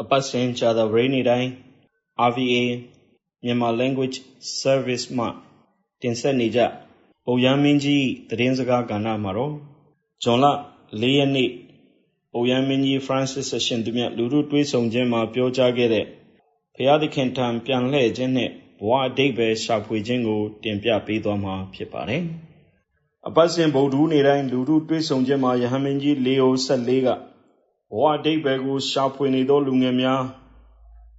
အပတ်စဉ်ကြာသပတေးနေ့တိုင်း RVA Myanmar Language Service မှတင်ဆက်နေကြပုပ်ရဟန်းမင်းကြီးသတင်းစကားကဏ္ဍမှာတော့ဇွန်လ၄ရက်နေ့ပုပ်ရဟန်းမင်းကြီး Francis အရှင်သူမြတ်လူထုတွေးဆုံခြင်းမှာပြောကြားခဲ့တဲ့ဖျားသခင်ထံပြန်လှည့်ခြင်းနဲ့ဘဝအတိတ်ပဲရှာဖွေခြင်းကို တင်ပြပေးသွားမှာဖြစ်ပါတယ်။အပတ်စဉ်ဗုဒ္ဓနေ့တိုင်းလူထုတွေးဆုံခြင်းမှာယဟန်မင်းကြီးလေယို14က ဘဝအတိတ်ပဲကိုရှာဖွေနေသောလူငယ်များ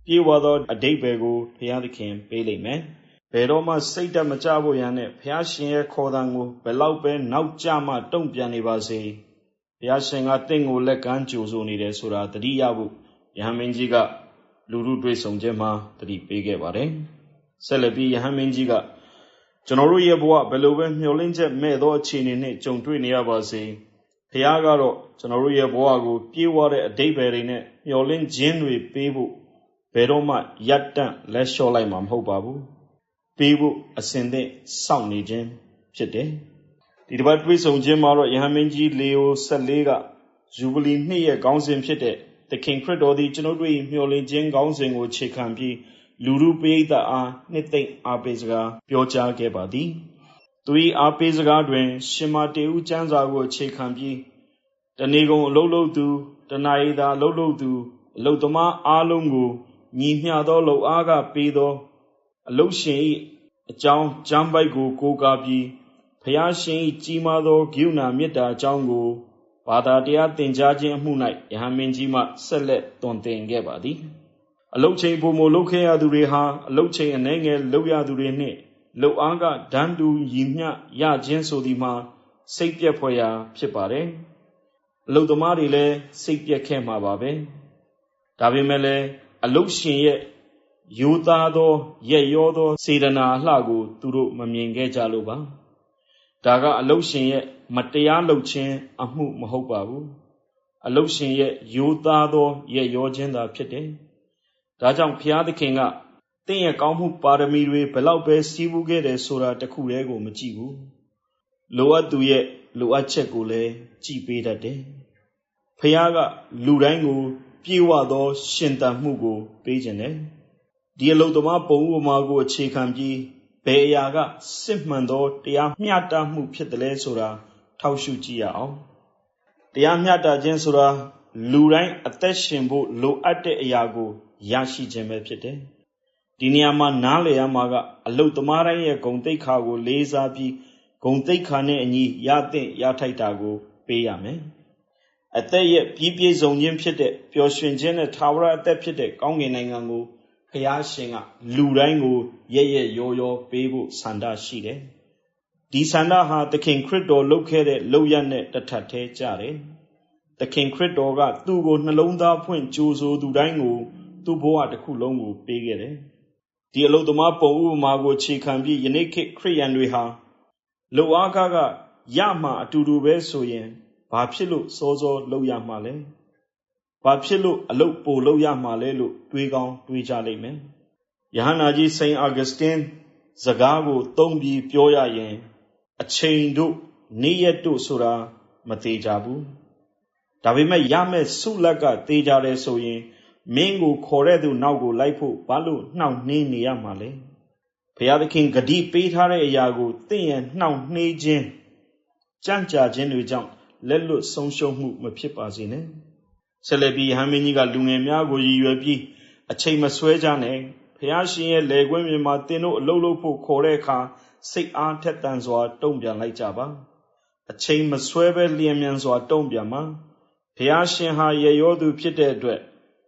ပြေဝသောအတိတ်ပဲကိုဘုရားသခင်ပေးလိမ့်မယ်။ဘယ်တော့မှစိတ်တက်မကြဖို့ရန်နဲ့ဘုရားရှင်ရဲ့ခေါ်တန်ကိုဘယ်လောက်ပဲနောက်ကျမှတုံ့ပြန်နေပါစေ။ဘုရားရှင်ကတင့်ကိုလက်ကမ်းကြိုဆိုနေတယ်ဆိုတာတတိယဖို့ယဟန်မင်းကြီးကလူလူတွေ့ဆုံခြင်းမှာတတိပေးခဲ့ပါတယ်။ဆက်လက်ပြီးယဟန်မင်းကြီးကကျွန်တော်တို့ရဲ့ဘဝဘယ်လိုပဲမျှော်လင့်ချက်မဲ့သောအခြေအနေနဲ့ကြုံတွေ့နေရပါစေ။ ဖះကတော့ကျွန်တော်တို့ရဲ့ဘဝကိုပြေးဝတဲ့အတိတ်ပဲတွေနဲ့မျောလင်းခြင်းတွေပေးဖို့ဘယ်တော့မှရပ်တန့်လက်လျှော့လိုက်မှာမဟုတ်ပါဘူးပေးဖို့အစဉ်သင့်စောင့်နေခြင်းဖြစ်တယ်ဒီတစ်ပတ်တွေးဆုံခြင်းမှာတော့ယဟန်မင်းကြီးလေယို14ကဂျူဘလီနှစ်ရဲ့ခေါင်းစဉ်ဖြစ်တဲ့သခင်ခရစ်တော်သည်ကျွန်ုပ်တို့၏မျှော်လင့်ခြင်းခေါင်းစဉ်ကိုခြေခံပြီးလူလူပိဋကအားနှစ်သိမ့်အားပေးစကားပြောကြားခဲ့ပါသည် သူ၏အားပေးစကားတွင် ရှင်မာတေဦးကျမ်းစာကိုအခြေခံပြီးတနေကုန်အလုပ်လုပ်သူတနာရီသာအလုပ်လုပ်သူအလုပ်သမားအားလုံးကိုညီမျှသောလုပ်အားကပေးသော အလုပ်ရှင်၏အကြောင်းကျမ်းပိုက်ကိုကိုးကားပြီးဖျားရှင်၏ကြီးမားသောဂိူဏမေတ္တာအကြောင်းကိုဘာသာတရားသင်ကြားခြင်းအမှု၌ယဟန်မင်းကြီးမှဆက်လက်တွင်တင်ခဲ့ပါသည်အလုတ်ချိန်ပုံမလုတ်ခဲ့ရသူတွေဟာအလုတ်ချိန်အနှဲငယ်လုတ်ရသူတွေနှင့် လှုပ်အားကဒန်းတူညီမျှရခြင်းဆိုသည်မှာစိတ်ပြက်ဖွယ်ရာ ဖြစ်ပါတယ်အလုသမားတွေလည်းစိတ်ပြက်ခဲ့မှာပါပဲဒါပေမဲ့လည်းအလုရှင်ရဲ့ယူသားသောရက်ရောသော စေတနာအလှကို သူတို့မမြင်ခဲ့ကြလို့ပါဒါကအလုရှင်ရဲ့မတရားလုပ်ခြင်းအမှုမဟုတ်ပါဘူးအလုရှင်ရဲ့ယူသားသောရက်ရောခြင်းသာဖြစ်တယ်ဒါကြောင့်ဘုရားသခင်ကတ င့်ရဲ့ကောင်းမှုပါရမီတွေဘယ်လောက်ပဲစီးပူးခဲ့တယ်ဆိုတာတခုတည်းကိုမကြည့်ဘူးလိုအပ်သူရဲ့လိုအပ်ချက်ကိုလည်းကြည်ပေးတတ်တယ်။ဖခင်ကလူတိုင်းကို ပြေဝသော ရှင်သန်မှုကို ပေးခြင်းတယ်။ဒီအလုသမားပုံဥပမာကိုအခြေခံပြီးဘယ်အရာကစစ်မှန်သောတရားမျှတမှုဖြစ်တယ်လဲဆိုတာထောက်ရှုကြည့်ရအောင်။တရားမျှတခြင်းဆိုတာလူတိုင်းအသက်ရှင်ဖို့လိုအပ်တဲ့အရာကိုရရှိခြင်းပဲဖြစ်တယ်။ ဒီနေရာမှာနားလည်ရမှာကအလုသမားတိုင်းရဲ့ဂုံတိတ်ခါကို လေးစားပြီးဂုံတိတ်ခါနဲ့အညီရသင့်ရထိုက်တာကို ပေးရမယ်။အသက်ရဲ့ပြည့်ပြည့်စုံခြင်းဖြစ်တဲ့ပျော်ရွှင်ခြင်းနဲ့ထာဝရအသက်ဖြစ်တဲ့ကောင်းကင်နိုင်ငံကိုဖျားရှင်ကလူတိုင်းကိုရရရောရောပေးဖို့ဆန္ဒရှိတယ်။ဒီဆန္ဒဟာသခင်ခရစ်တော်လုပ်ခဲ့တဲ့လုပ်ရနဲ့တထပ်သေးကြတယ်။သခင်ခရစ်တော်ကသူ့ကိုနှလုံးသားဖွင့်ကြိုးဆိုသူတိုင်းကိုသူ့ဘဝတစ်ခုလုံးကိုပေးခဲ့တယ်။ ဒီအလုသမားပုံဥပမာကိုခြေခံပြီးယနေ့ခေတ်ခရိယန်တွေဟာလူအားကားကရမှအတူတူပဲဆိုရင်ဘာဖြစ်လို့စောစောလုပ်ရမှာလဲဘာဖြစ်လို့အလုတ်ပိုလုပ်ရမှာလဲလို့တွေးကောင်းတွေးကြလိမ့်မယ်ယဟန္တာကြီးစိန်အာဂစတင်စကားကိုသုံးပြီးပြောရရင်အချိန်တို့နေ့ရက်တို့ဆိုတာမသေးကြဘူးဒါပေမဲ့ရမဲ့ဆုလက်ကသေးကြတယ်ဆိုရင် မင်းကိုခေါ်တဲ့သူနောက်ကိုလိုက်ဖို့ဘာလို့နှောင့်နှေးနေရမှာလဲဘုရားသခင်ဂတိပေးထားတဲ့အရာကိုသင်ရန်နှောင့်နှေးခြင်းကြံ့ကြာခြင်းတွေကြောင့်လက်လွတ်ဆုံးရှုံးမှုမဖြစ်ပါစေနဲ့ဆက်လက်ပြီးဟမ်းမင်းကြီးကလူငယ်များကိုရည်ရွယ်ပြီးအချိန်မဆွဲကြနဲ့ဘုရားရှင်ရဲ့လေကွင်းမြေမှာသင်တို့အလုပ်လုပ်ဖို့ခေါ်တဲ့အခါစိတ်အားထက်သန်စွာ တုံ့ပြန်လိုက်ကြပါအချိန်မဆွဲပဲလျင်မြန်စွာ တုံ့ပြန်မှာဘုရားရှင်ဟာရေရောသူဖြစ်တဲ့အတွက်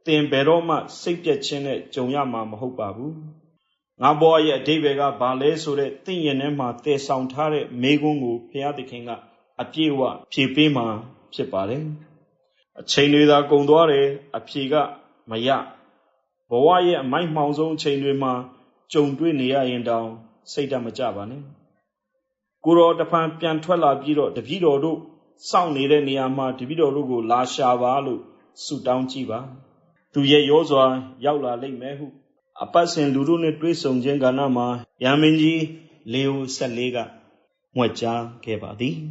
သင်ဘယ်တော့မှစိတ်ပြက်ခြင်းနဲ့ကြုံရမှာမဟုတ်ပါဘူးငါဘဝရဲ့အတိတ်ဘယ်ကဘာလဲဆိုတဲ့သင်ရင်ထဲမှာတည်ဆောင်ထားတဲ့မိကုန်းကိုဘုရားသခင်ကအပြည့်အဝဖြည့်ပေးမှာဖြစ်ပါတယ်အချိန်တွေသာကုန်သွားတယ်အဖြေကမရဘဝရဲ့အမိုက်မှောင်ဆုံးအချိန်တွေမှာကြုံတွေ့နေရရင်တောင်စိတ်ဓာတ်မကြပါနဲ့ကိုတော်တဖန်ပြန်ထွက်လာပြီးတော့တပည့်တော်တို့စောင့်နေတဲ့နေရာမှာတပည့်တော်တို့ကိုလာရှာပါလို့ဆုတောင်းကြည့်ပါ သူရဲ့ရောစွာ ရောက်လာလိမ့်မယ်ဟုအပတ်စဉ်လူတို့နဲ့တွေ့ဆုံခြင်းကဏ္ဍမှာရမင်းကြီးလေယို14ကငွက်ကြားခဲ့ပါသည်။